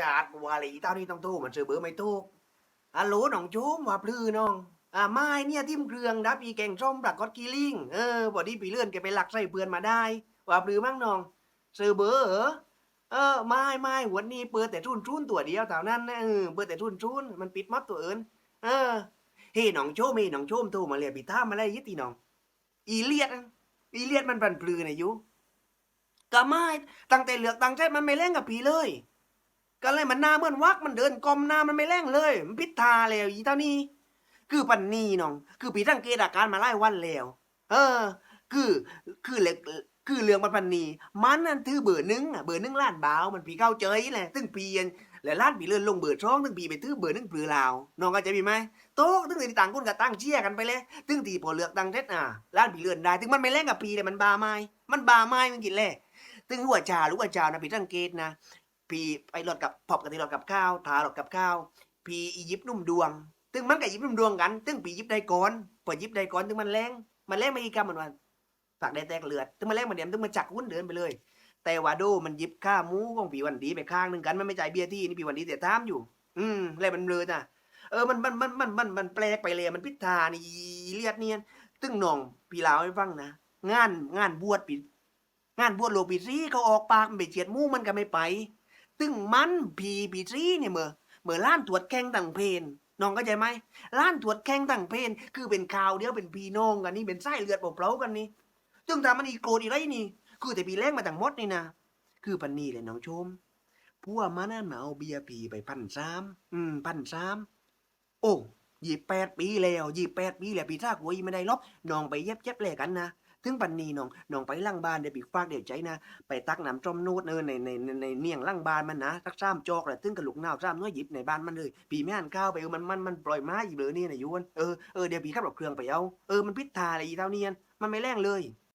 จัดว่าลีเต้านี่ต้องโทรมันซื้อเบอร์ไม่ถูกฮัลโหลน้องโจมว่าพลือน้องอ่าไม้เนี่ยทิมเครื่องดับอีแกงส้มปลากอดกีลิงเออพอดีปีเลื่อนแกไปหลักใส่เพื่อนมาได้ ว่าพลือมั่งน้องซื้อเบอร์เอเออไม่ไม่วันนี้เปิดแต่ทุนทุนตัวเดียวเท่านั้นนะเออเปิดแต่ทุนทุนมันปิดมัดตัวเอิญเออเฮ้น้องโชมเฮ้น้องโชมโทรมาเรียกปีท่ามาเลยยึดตีน้อง อีเลียดอะอีเลียดมันปันปลือเนี่ยอยู่ก็ไม่ตั้งแต่เหลือกตั้งใจมันไม่เล่นกับผีเลย ก็เลยมันหน้าเหมือนวักมันเดินกลมหน้ามันไม่เล่งเลย มันพิดทาแล้วอีเท่านี้ คือปันนีน้อง คือปีตั้งเกตอาการมาไล่วันแล้ว เออ คือคือเล็กคือเรื่องมันปันนีมันนั่นถือเบอร์หนึ่งอะเบอร์หนึ่งล้านบาวมันปีเข้าเจยแหละตึ้งปีนแล้วล้านปีเลื่อนลงเบอร์ช่องตึ้งปีไปถือเบอร์หนึ่งปลือลาวน้องก็จะมีไหมโต๊ะตึ้งตีต่างคนกับตั้งเชี่ยกันไปเลยตึ้งตีพอเลือกตั้งเท็ดอะล้านปีเลื่อนได้ตึ้งมันไม่เล่นกับปีเลยมันบาไม้มันบาไม้มันกินและตึงหัวจ่าหรือว่าจ่านะปีตั้งเกตนะ พีไปหลดกับพอบกับที่หลดกับข้าวทาหลดกับข้าวพีอียิปต์นุ่มดวงตึงมันกับยิปต์นุ่มดวงกัน ตึงปียิปต์ได้ก่อนพอยิปต์ได้ก่อนตึงมันแรงมันแรงไม่อีกกรรมมันวันฝากได้แตกเลือดตึงมันแรงมันเดียมตึงมันจักหุ้นเดินไปเลย แต่ว่าโดมันยิบค่ามูของปีวันดีไปข้างหนึ่งกันมันไม่จ่ายเบี้ยที่นี่ปีวันดีแต่ตามอยู่ อืมแล้วมันเลยนะเออมันมันมันมันมันมันแปลกไปเลยมันพิธานี่เลียดเนียน ตึงหน้องพี่ลาวให้ฟังนะงานงานบวชปีงานบวชโลปีซีเขาออกปากมันไปเจียดมูมันก็ไม่ไป ตึงมันพีปีซีเนี่ยเมื่อเมื่อล้านตรวจแข่งต่างเพนน้องก็ใจไหมล้านตรวจแข่งต่างเพนคือเป็นข่าวเดียวเป็นพีน้องกันนี่เป็นไส้เลือดเปล่าๆกันนี่ตึงทำมันอีโกรธอีไรนี่ คือแต่พีแรงมาต่างมดนี่นะคือปันนี่เลยน้องชมพวกมันนั่นมาเอาเบียร์พีไปพันสามอืมพันสามโอ้ ยี่แปดปีแล้วยี่แปดปีแล้วปีท่ากวยี่ไม่ได้ลบน้องไปเย็บเย็บเลยกันนะถึงปันนีน้องน้องไปล่างบ้านเดี๋ยวปีฟากเดี๋ยวใจนะ ไปตักน้ำจอมนูดเนอในในในในเนียงล่างบ้านมันนะตักซ้ำจอกแหละถึงกระลุกน้าซ้ำน้อยหยิบในบ้านมันเลยปีแม่นข้าวไปเออมันมันมันปล่อยม้าอีเลยนี่นะยวนเออเออเดี๋ยวปีขับรถเครื่องไปเอาเออมันพิษทาอะไรอีเท่าเนียนมันไม่แรงเลย